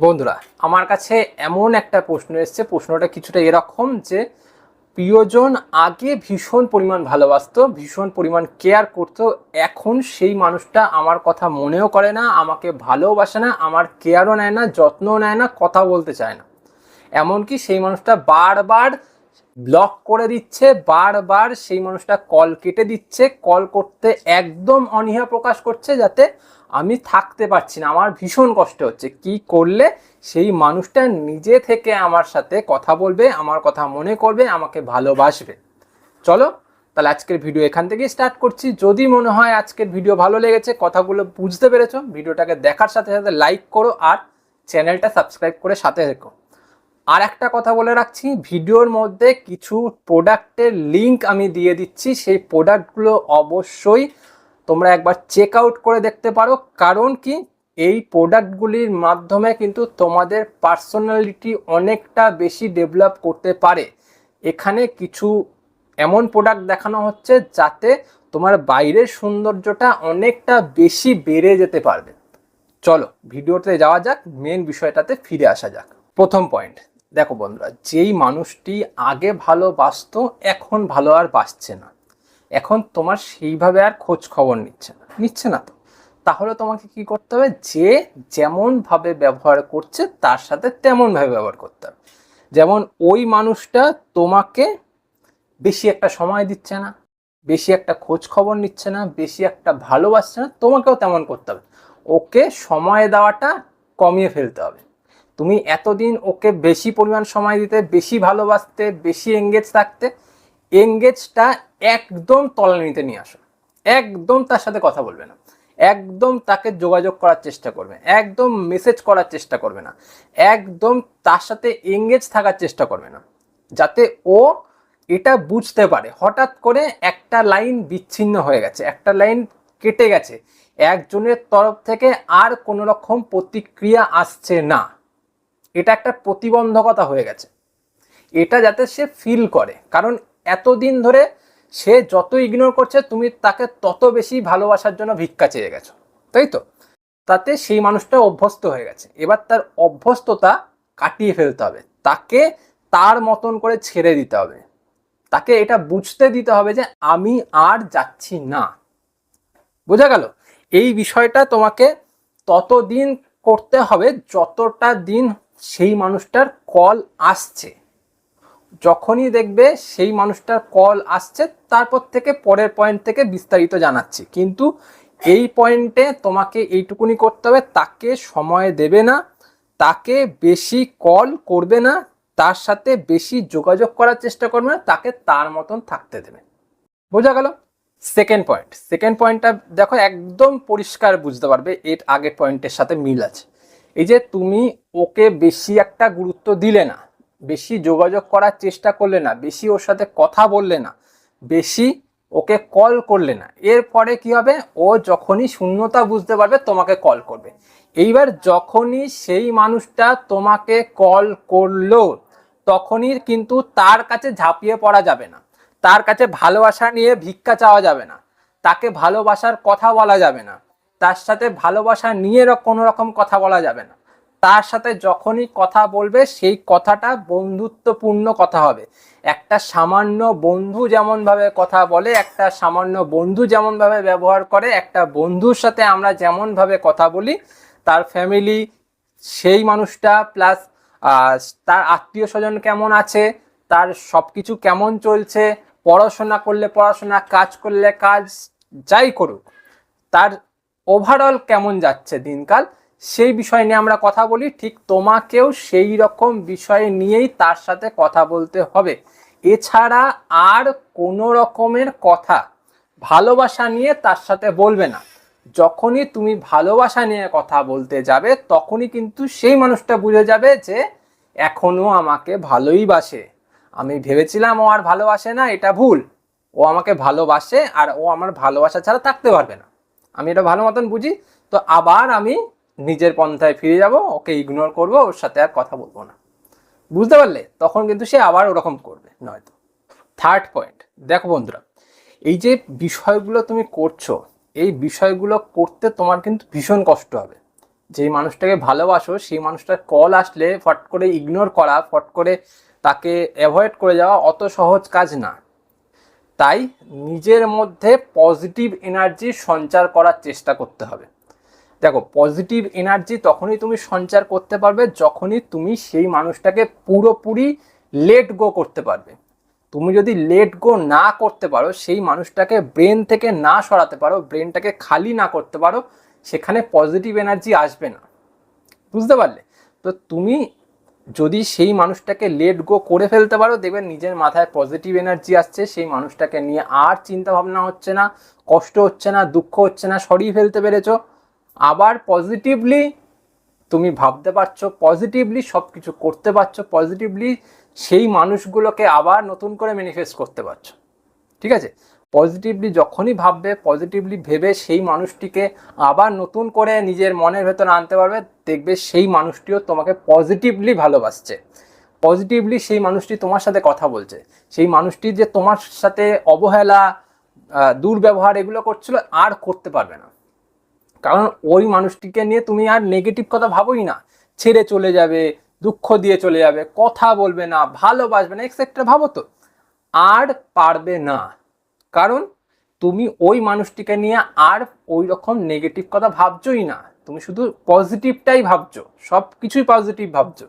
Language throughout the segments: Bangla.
বন্ধুরা, আমার কাছে এমন একটা প্রশ্ন এসছে। প্রশ্নটা কিছুটা এরকম যে, প্রিয়জন আগে ভীষণ পরিমাণ ভালোবাসতো, ভীষণ পরিমাণ কেয়ার করতো, এখন সেই মানুষটা আমার কথা মনেও করে না, আমাকে ভালোবাসে না, আমার কেয়ারও নেয় না, যত্নও নেয় না, কথা বলতে চায় না। এমনকি সেই মানুষটা বারবার ব্লক করে দিচ্ছে, বারবার সেই মানুষটা কল কেটে দিচ্ছে কল করতে একদম অনীহা প্রকাশ করছে যাতে আমি থাকতে পারছি না। আমার ভীষণ কষ্ট হচ্ছে। কি করলে সেই মানুষটা নিজে থেকে আমার সাথে কথা বলবে, আমার কথা মনে করবে, আমাকে ভালোবাসবে। চলো, তাহলে আজকের ভিডিও এখান থেকেই স্টার্ট করছি। যদি মনে হয় আজকের ভিডিও ভালো লেগেছে, কথাগুলো বুঝতে পেরেছ ভিডিওটাকে দেখার সাথে সাথে লাইক করো আর চ্যানেলটা সাবস্ক্রাইব করে সাথে রেখো আর একটা কথা বলে রাখছি, ভিডিওর মধ্যে কিছু প্রোডাক্টের লিংক আমি দিয়ে দিচ্ছি, সেই প্রোডাক্টগুলো অবশ্যই তোমরা একবার চেক আউট করে দেখতে পারো। কারণ কি, এই প্রোডাক্টগুলির মাধ্যমে কিন্তু তোমাদের পার্সোনালিটি অনেকটা বেশি ডেভেলপ করতে পারে। এখানে কিছু এমন প্রোডাক্ট দেখানো হচ্ছে যাতে তোমার বাইরের সৌন্দর্যটা অনেকটা বেশি বেড়ে যেতে পারবে। চলো, ভিডিওতে যাওয়া যাক মেন বিষয়টাতে ফিরে আসা যাক। প্রথম পয়েন্ট দেখো বন্ধুরা, যেই মানুষটি আগে ভালোবাসতো এখন ভালো আর বাসছে না। এখন তোমার সেইভাবে আর খোঁজ খবর নিচ্ছে না নিচ্ছে না তো। তাহলে তোমাকে কি করতে হবে? যে যেমনভাবে ব্যবহার করছে, তার সাথে তেমনভাবে ব্যবহার করতে হবে। যেমন ওই মানুষটা তোমাকে বেশি একটা সময় দিচ্ছে না, বেশি একটা খোঁজ খবর নিচ্ছে না, বেশি একটা ভালোবাসছে না, তোমাকেও তেমন করতে হবে। ওকে সময় দেওয়াটা কমিয়ে ফেলতে হবে। তুমি এতদিন ওকে বেশি পরিমাণ সময় দিতে, বেশি ভালোবাসতে, বেশি এঙ্গেজ থাকতে এঙ্গেজটা একদম তলানিতে নিয়ে আসো। একদম তার সাথে কথা বলবে না। একদম তাকে যোগাযোগ করার চেষ্টা করবে একদম মেসেজ করার চেষ্টা করবে না। একদম তার সাথে এঙ্গেজ থাকার চেষ্টা করবে না। যাতে ও এটা বুঝতে পারে। হঠাৎ করে একটা লাইন বিচ্ছিন্ন হয়ে গেছে। একটা লাইন কেটে গেছে। একজনের তরফ থেকে আর কোনো রকম প্রতিক্রিয়া আসছে না। এটা একটা প্রতিবন্ধকতা হয়ে গেছে। এটা যাতে সে ফিল করে। কারণ এতদিন ধরে সে যত ইগনোর করছে, তুমি তাকে তত বেশি ভালোবাসার জন্য ভিক্ষা চেয়ে গেছো। তাই তো? তাতে সেই মানুষটা অভ্যস্ত হয়ে গেছে। এবার তার অভ্যস্ততা কাটিয়ে ফেলতে হবে। তাকে তার মতন করে ছেড়ে দিতে হবে। তাকে এটা বুঝতে দিতে হবে যে আমি আর যাচ্ছি না। বোঝা গেল? এই বিষয়টা তোমাকে ততদিন করতে হবে, যতটা দিন সেই মানুষটার কল আসছে। যখনই দেখবে সেই মানুষটার কল আসছে, তারপর থেকে পরের পয়েন্ট থেকে বিস্তারিত জানাচ্ছি। কিন্তু এই পয়েন্টে তোমাকে এইটুকুনি করতে হবে, তাকে সময় দেবে না, তাকে বেশি কল করবে না, তার সাথে বেশি যোগাযোগ করার চেষ্টা করবে না, তাকে তার মতন থাকতে দেবে। বোঝা গেল? সেকেন্ড পয়েন্ট সেকেন্ড পয়েন্টটা দেখো একদম পরিষ্কার বুঝতে পারবে, এর আগের পয়েন্টের সাথে মিল আছে। এই যে তুমি ওকে বেশি একটা গুরুত্ব দিলে না, বেশি যোগাযোগ করার চেষ্টা করলে না, বেশি ওর সাথে কথা বললে না, বেশি ওকে কল করলে না এরপরে কি হবে? ও যখনই শূন্যতা বুঝতে পারবে তোমাকে কল করবে। এইবার যখনই সেই মানুষটা তোমাকে কল করল, তখনই কিন্তু তার কাছে ঝাঁপিয়ে পড়া যাবে না, তার কাছে ভালোবাসা নিয়ে ভিক্ষা চাওয়া যাবে না, তাকে ভালোবাসার কথা বলা যাবে না। তার সাথে ভালোবাসা নিয়ে কোনো রকম কথা বলা যাবে না। তার সাথে যখনই কথা বলবে, সেই কথাটা বন্ধুত্বপূর্ণ কথা হবে। একটা সামান্য বন্ধু যেমনভাবে কথা বলে, একটা সামান্য বন্ধু যেমনভাবে ব্যবহার করে, একটা বন্ধুর সাথে আমরা যেমনভাবে কথা বলি, তার ফ্যামিলি সেই মানুষটা প্লাস তার আত্মীয় স্বজন কেমন আছে, তার সব কিছু কেমন চলছে, পড়াশোনা করলে পড়াশোনা, কাজ করলে কাজ, যাই করুক, তার ওভারঅল কেমন যাচ্ছে দিনকাল, সেই বিষয় নিয়ে আমরা কথা বলি। ঠিক তোমাকেও সেই রকম বিষয় নিয়েই তার সাথে কথা বলতে হবে। এছাড়া আর কোনো রকমের কথা, ভালোবাসা নিয়ে তার সাথে বলবে না। যখনই তুমি ভালোবাসা নিয়ে কথা বলতে যাবে, তখনই কিন্তু সেই মানুষটা বুঝে যাবে যে এখনও আমাকে ভালোই বাসে। আমি ভেবেছিলাম ও আর ভালোবাসে না, এটা ভুল। ও আমাকে ভালোবাসে আর ও আমার ভালোবাসা ছাড়া থাকতে পারবে না। আমি এটা ভালো মতন বুঝি, তো আবার আমি নিজের পন্থায় ফিরে যাব, ওকে ইগনোর করব, ওর সাথে আর কথা বলব না। বুঝতে পারলে? তখন কিন্তু সে আবার ওরকম করবে, নয়তো। থার্ড পয়েন্ট দেখো বন্ধুরা, এই যে বিষয়গুলো তুমি করছ, এই বিষয়গুলো করতে তোমার কিন্তু ভীষণ কষ্ট হবে। যেই মানুষটাকে ভালোবাসো, সেই মানুষটার কল আসলে ফট করে ইগনোর করা, ফট করে তাকে অ্যাভয়েড করে যাওয়া অত সহজ কাজ না। তাই নিজের মধ্যে পজিটিভ এনার্জি সঞ্চার করার চেষ্টা করতে হবে। দেখো পজিটিভ এনার্জি তখনই তুমি সঞ্চার করতে পারবে যখনই তুমি সেই মানুষটাকে পুরোপুরি লেট গো করতে পারবে। তুমি যদি লেট গো না করতে পারো, সেই মানুষটাকে ব্রেন থেকে না সরাতে পারো ব্রেনটাকে খালি না করতে পারো, সেখানে পজিটিভ এনার্জি আসবে না। বুঝতে পারলে? তো তুমি যদি সেই মানুষটাকে লেট গো করে ফেলতে পারো, দেখবেন নিজের মাথায় পজিটিভ এনার্জি আসছে, সেই মানুষটাকে নিয়ে আর চিন্তা ভাবনা হচ্ছে না, কষ্ট হচ্ছে না, দুঃখ হচ্ছে না, সরিয়ে ফেলতে পেরেছ। আবার পজিটিভলি তুমি ভাবতে পারছ পজিটিভলি সব কিছু করতে পারছ পজিটিভলি সেই মানুষগুলোকে আবার নতুন করে ম্যানিফেস্ট করতে পারছ। ঠিক আছে? পজিটিভলি যখনই ভাববে পজিটিভলি ভেবে সেই মানুষটিকে আবার নতুন করে নিজের মনের ভেতর আনতে পারবে, দেখবে সেই মানুষটিও তোমাকে পজিটিভলি ভালোবাসছে। পজিটিভলি সেই মানুষটি তোমার সাথে কথা বলছে। সেই মানুষটি যে তোমার সাথে অবহেলা দুর্ব্যবহার এগুলো করছিল আর করতে পারবে না। কারণ ওই মানুষটিকে নিয়ে তুমি আর নেগেটিভ কথা ভাবোই না। ছেড়ে চলে যাবে, দুঃখ দিয়ে চলে যাবে, কথা বলবে না, ভালোবাসবে না এক্সেট্রা ভাবো তো। আর পারবে না। কারণ তুমি ওই মানুষটিকে নিয়ে আর ওই রকম নেগেটিভ কথা ভাবছোই না। তুমি শুধু পজিটিভটাই ভাবছ সব কিছুই পজিটিভ ভাবছ।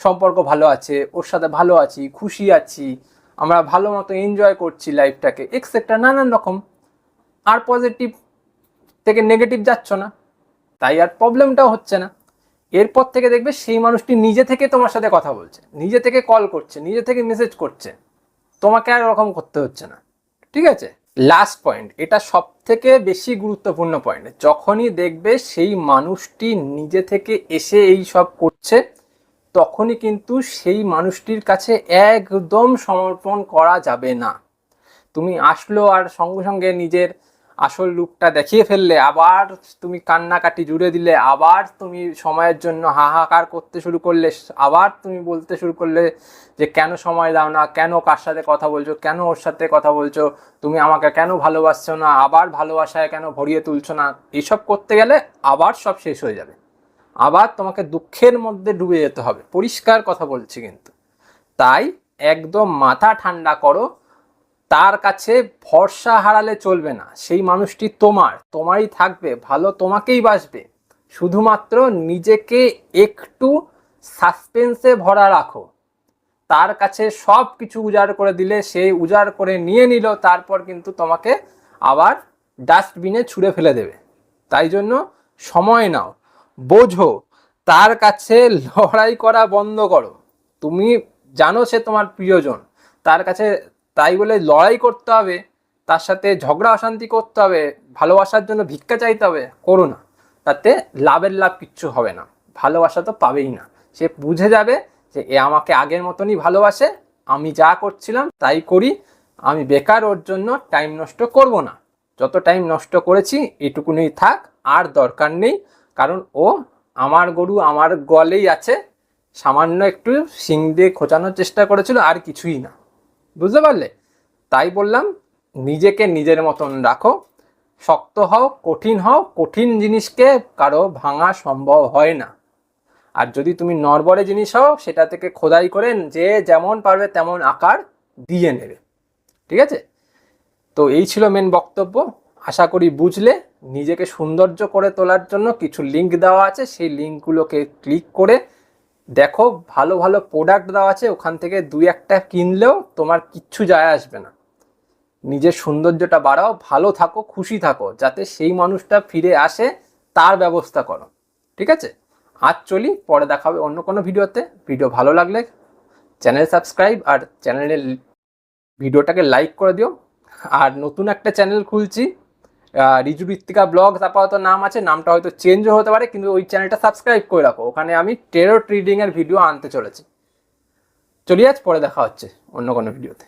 সম্পর্ক ভালো আছে, ওর সাথে ভালো আছি, খুশি আছি, আমরা ভালো মতো এনজয় করছি লাইফটাকে এক্সেট্রা নানান রকম। আর পজিটিভ থেকে নেগেটিভ যাচ্ছ না, তাই আর প্রবলেমটাও হচ্ছে না। এরপর থেকে দেখবে সেই মানুষটি নিজে থেকে তোমার সাথে কথা বলছে, নিজে থেকে কল করছে, নিজে থেকে মেসেজ করছে। তোমাকে আর ওরকম করতে হচ্ছে না। ঠিক আছে? লাস্ট পয়েন্ট এটা সব থেকে বেশি গুরুত্বপূর্ণ পয়েন্ট যখনই দেখবে সেই মানুষটি নিজে থেকে এসে এই সব করছে, তখনই কিন্তু সেই মানুষটির কাছে একদম সমর্পণ করা যাবে না। তুমি আসলো আর সঙ্গে সঙ্গে নিজের আসল রূপটা দেখিয়ে ফেললে, আবার তুমি কান্নাকাটি জুড়ে দিলে, আবার তুমি সময়ের জন্য হাহাকার করতে শুরু করলে, আবার তুমি বলতে শুরু করলে যে, কেন সময় দাও না? কেন কার সাথে কথা বলছো? কেন ওর সাথে কথা বলছো? তুমি আমাকে কেন ভালোবাসছো না? আবার ভালোবাসায় কেন ভরিয়ে তুলছো না? এইসব করতে গেলে আবার সব শেষ হয়ে যাবে। আবার তোমাকে দুঃখের মধ্যে ডুবে যেতে হবে। পরিষ্কার কথা বলছি কিন্তু। তাই একদম মাথা ঠান্ডা করো তার কাছে ভরসা হারালে চলবে না। সেই মানুষটি তোমার, তোমারই থাকবে, ভালো তোমাকেই বাসবে শুধুমাত্র নিজেকে একটু সাসপেন্সে ভরা রাখো। তার কাছে সব কিছু উজাড় করে দিলে, সে উজাড় করে নিয়ে নিল, তারপর কিন্তু তোমাকে আবার ডাস্টবিনে ছুঁড়ে ফেলে দেবে। তাই জন্য সময় নাও। বোঝো, তার কাছে লড়াই করা বন্ধ করো। তুমি জানো সে তোমার প্রিয়জন। তার কাছে তাই বলে লড়াই করতে হবে, তার সাথে ঝগড়া অশান্তি করতে হবে, ভালোবাসার জন্য ভিক্ষা চাইতে হবে, করো না। তাতে লাভের লাভ কিচ্ছু হবে না, ভালোবাসা তো পাবেই না। সে বুঝে যাবে যে এ আমাকে আগের মতনই ভালোবাসে, আমি যা করছিলাম তাই করি, আমি বেকার, ওর জন্য টাইম নষ্ট করব না। যত টাইম নষ্ট করেছি, এটুকুনি থাক, আর দরকার নেই, কারণ ও আমার গরু আমার গলেই আছে, সামান্য একটু শিং দিয়ে খোঁচানোর চেষ্টা করেছিল, আর কিছুই না। বুঝতে পারলে? তাই বললাম, নিজেকে নিজের মতন রাখো, শক্ত হও, কঠিন হও, কঠিন জিনিসকে কারও ভাঙা সম্ভব হয় না। আর যদি তুমি নরবরে জিনিস হও, সেটা থেকে খোদাই করে যে যেমন পারবে তেমন আকার দিয়ে নেবে। ঠিক আছে? তো এই ছিল মেন বক্তব্য। আশা করি বুঝলে, নিজেকে সৌন্দর্য করে তোলার জন্য কিছু লিঙ্ক দেওয়া আছে, সেই লিঙ্কগুলোকে ক্লিক করে দেখো, ভালো ভালো প্রোডাক্ট দেওয়া আছে, ওখান থেকে দুই একটা কিনলেও তোমার কিচ্ছু যায় আসবে না। নিজের সৌন্দর্যটা বাড়াও, ভালো থাকো, খুশি থাকো, যাতে সেই মানুষটা ফিরে আসে, তার ব্যবস্থা করো। ঠিক আছে? আজ চলি, পরে দেখা হবে অন্য কোনো ভিডিওতে। ভিডিও ভালো লাগলে চ্যানেল সাবস্ক্রাইব আর চ্যানেলের ভিডিওটাকে লাইক করে দিও। আর নতুন একটা চ্যানেল খুলছি ভিত্তিকা ব্লগ আপাতত নাম আছে, নামটা হয়তো চেঞ্জও হতে পারে, কিন্তু ওই চ্যানেলটা সাবস্ক্রাইব করে রাখো। ওখানে আমি টেরো ট্রেডিংয়ের ভিডিও আনতে চলেছি। চলি আজ, পরে দেখা হচ্ছে অন্য কোনো ভিডিওতে